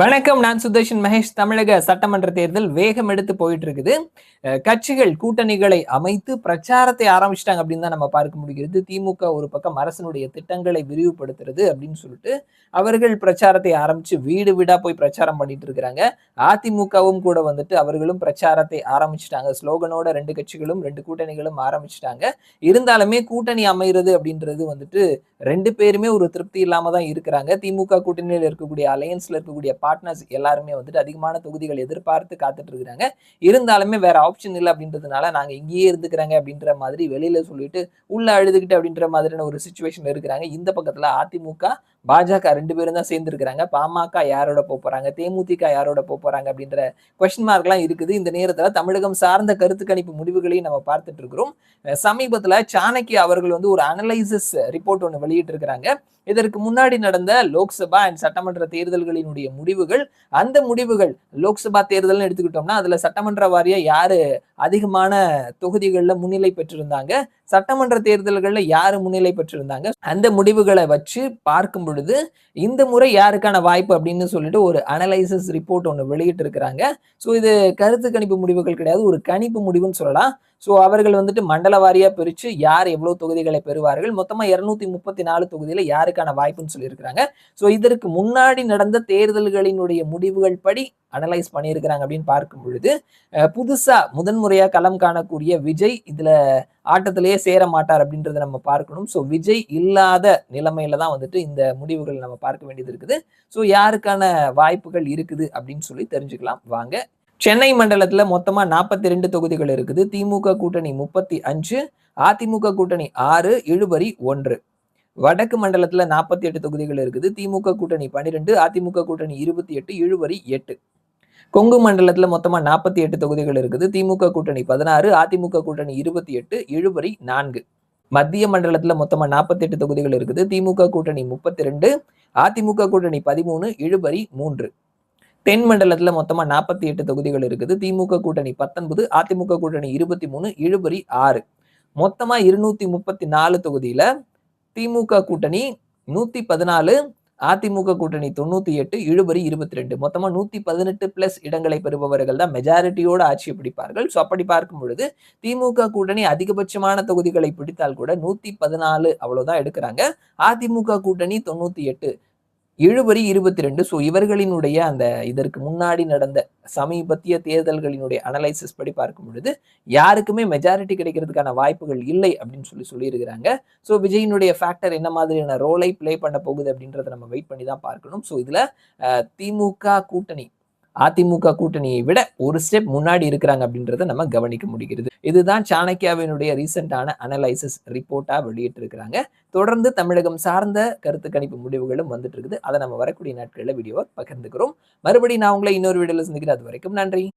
வணக்கம் நான் சுதர்ஷன் மகேஷ். தமிழக சட்டமன்ற தேர்தல் வேகம் எடுத்து போயிட்டு இருக்குது கட்சிகள் கூட்டணிகளை அமைத்து பிரச்சாரத்தை ஆரம்பிச்சிட்டாங்க அப்படின்னு தான் நம்ம பார்க்க முடிகிறது. திமுக ஒரு பக்கம் அரசனுடைய திட்டங்களை விரிவுபடுத்துறது அப்படின்னு சொல்லிட்டு அவர்கள் பிரச்சாரத்தை ஆரம்பிச்சு வீடு வீடா போய் பிரச்சாரம் பண்ணிட்டு இருக்கிறாங்க. அதிமுகவும் கூட வந்துட்டு அவர்களும் பிரச்சாரத்தை ஆரம்பிச்சிட்டாங்க. ஸ்லோகனோட ரெண்டு கட்சிகளும் ரெண்டு கூட்டணிகளும் ஆரம்பிச்சிட்டாங்க. இருந்தாலுமே கூட்டணி அமைகிறது அப்படின்றது வந்துட்டு ரெண்டு பேருமே ஒரு திருப்தி இல்லாம தான் இருக்கிறாங்க. திமுக கூட்டணியில் இருக்கக்கூடிய அலையன்ஸ்ல இருக்கக்கூடிய பார்ட்னர்ஸ் எல்லாருமே வந்துட்டு அதிகமான தொகுதிகள் எதிர்பார்த்து காத்துட்டு இருக்கிறாங்க இருந்தாலுமே வேற ஆப்ஷன் இல்லை அப்படின்றதுனால நாங்க இங்கேயே இருந்துக்கிறாங்க அப்படின்ற மாதிரி வெளியில சொல்லிட்டு உள்ள அழுதுகிட்டு அப்படின்ற மாதிரியான ஒரு சுச்சுவேஷன் இருக்கிறாங்க. இந்த பக்கத்துல அதிமுக பாஜக ரெண்டு பேரும் தான் சேர்ந்துருக்கிறாங்க. பாமக யாரோட போறாங்க தேமுதிக யாரோட போறாங்க அப்படின்ற கொஸ்டின் மார்க்லாம் இருக்குது. இந்த நேரத்துல தமிழகம் சார்ந்த கருத்து கணிப்பு முடிவுகளையும் நம்ம பார்த்துட்டு இருக்கிறோம் சமீபத்தில் சமீபத்துல சாணக்கிய அவர்கள் வந்து ஒரு அனலைசிஸ் ரிப்போர்ட் ஒன்று வெளியிட்டிருக்கிறாங்க இதற்கு முன்னாடி நடந்த லோக்சபா அண்ட் சட்டமன்ற தேர்தல்களினுடைய முடிவுகள் அந்த முடிவுகள் லோக்சபா தேர்தல்னு எடுத்துக்கிட்டோம்னா அதுல சட்டமன்ற வாரியா யாரு அதிகமான தொகுதிகளில் முன்னிலை பெற்றிருந்தாங்க? சட்டமன்ற தேர்தல்களில் யார் முன்னிலை பெற்றிருந்தாங்க? அந்த முடிவுகளை வச்சு பார்க்கும் பொழுது இந்த முறை யாருக்கான வாய்ப்பு அப்படின்னு சொல்லிட்டு ஒரு அனலைசிஸ் ரிப்போர்ட் ஒன்று வெளியிட்டு இருக்கிறாங்க ஸோ இது கருத்து கணிப்பு முடிவுகள் கிடையாது ஒரு கணிப்பு முடிவுன்னு சொல்லலாம். ஸோ அவர்கள் வந்துட்டு மண்டல வாரியாக பிரித்து யார் எவ்வளோ தொகுதிகளை பெறுவார்கள் மொத்தமாக இரநூத்தி முப்பத்தி நாலு தொகுதியில் யாருக்கான வாய்ப்புன்னு சொல்லியிருக்கிறாங்க. ஸோ இதற்கு முன்னாடி நடந்த தேர்தல்களினுடைய முடிவுகள் படி அனலைஸ் பண்ணியிருக்கிறாங்க அப்படின்னு பார்க்கும் பொழுது புதுசாக முதன்முறையாக களம் காணக்கூடிய விஜய் இதில் ஆட்டத்திலேயே சேர மாட்டார் அப்படின்றத நம்ம பார்க்கணும். ஸோ விஜய் இல்லாத நிலைமையில தான் வந்துட்டு இந்த முடிவுகள் நம்ம பார்க்க வேண்டியது இருக்குது. ஸோ யாருக்கான வாய்ப்புகள் இருக்குது அப்படின்னு சொல்லி தெரிஞ்சுக்கலாம். வாங்க. சென்னை மண்டலத்தில் மொத்தமாக நாற்பத்தி ரெண்டு தொகுதிகள் இருக்குது. திமுக கூட்டணி முப்பத்தி அஞ்சு அதிமுக கூட்டணி ஆறு இழுபறி ஒன்று. வடக்கு மண்டலத்தில் நாற்பத்தி எட்டு தொகுதிகள் இருக்குது. திமுக கூட்டணி பன்னிரெண்டு அதிமுக கூட்டணி இருபத்தி எட்டு இழுவரி எட்டு. கொங்கு மண்டலத்துல மொத்தமா நாற்பத்தி எட்டு தொகுதிகள் இருக்குது. திமுக கூட்டணி பதினாறு அதிமுக கூட்டணி இருபத்தி எட்டு இழுபறி நான்கு. மத்திய மண்டலத்துல மொத்தமா நாற்பத்தி எட்டு தொகுதிகள் இருக்குது. திமுக கூட்டணி முப்பத்தி ரெண்டு அதிமுக கூட்டணி பதிமூணு இழுபறி மூன்று. தென் மண்டலத்துல மொத்தமா நாற்பத்தி எட்டு தொகுதிகள் இருக்குது. திமுக கூட்டணி பத்தொன்பது அதிமுக கூட்டணி இருபத்தி மூணு இழுபறி ஆறு. மொத்தமா இருநூத்தி முப்பத்தி நாலு தொகுதியில திமுக கூட்டணி நூத்தி பதினாலு அதிமுக கூட்டணி தொண்ணூத்தி எட்டு இழுபறி இருபத்தி ரெண்டு மொத்தமா நூத்தி பதினெட்டு பிளஸ் இடங்களை பெறுபவர்கள் தான் மெஜாரிட்டியோட ஆட்சியை பிடிப்பார்கள். ஸோ அப்படி பார்க்கும் பொழுது திமுக கூட்டணி அதிகபட்சமான தொகுதிகளை பிடித்தால் கூட நூத்தி பதினாலு அவ்வளவுதான் எடுக்கிறாங்க. அதிமுக கூட்டணி தொண்ணூத்தி எட்டு இழுபறி இருபத்தி ரெண்டு ஸோ இவர்களினுடைய அந்த இதற்கு முன்னாடி நடந்த சமீபத்திய தேர்தல்களினுடைய அனலைசிஸ் படி பார்க்கும் பொழுது யாருக்குமே மெஜாரிட்டி கிடைக்கிறதுக்கான வாய்ப்புகள் இல்லை அப்படின்னு சொல்லி சொல்லியிருக்கிறாங்க. ஸோ விஜயினுடைய ஃபேக்டர் என்ன மாதிரியான ரோலை ப்ளே பண்ண போகுது அப்படின்றத நம்ம வெயிட் பண்ணி தான் பார்க்கணும். ஸோ இதில் திமுக கூட்டணி அதிமுக கூட்டணியை விட ஒரு ஸ்டெப் முன்னாடி இருக்கிறாங்க அப்படின்றத நம்ம கவனிக்க முடிகிறது. இதுதான் சாணக்கியாவினுடைய ரீசெண்டான அனலைசிஸ் ரிப்போர்ட்டா வெளியிட்டிருக்கிறாங்க. தொடர்ந்து தமிழகம் சார்ந்த கருத்து கணிப்பு முடிவுகளும் வந்துட்டு இருக்குது. அதை நம்ம வரக்கூடிய நாட்களில் வீடியோவை பகிர்ந்துக்கிறோம். மறுபடியும் நான் உங்களை இன்னொரு வீடியோவில் சந்திக்கிறேன். அது வரைக்கும் நன்றி.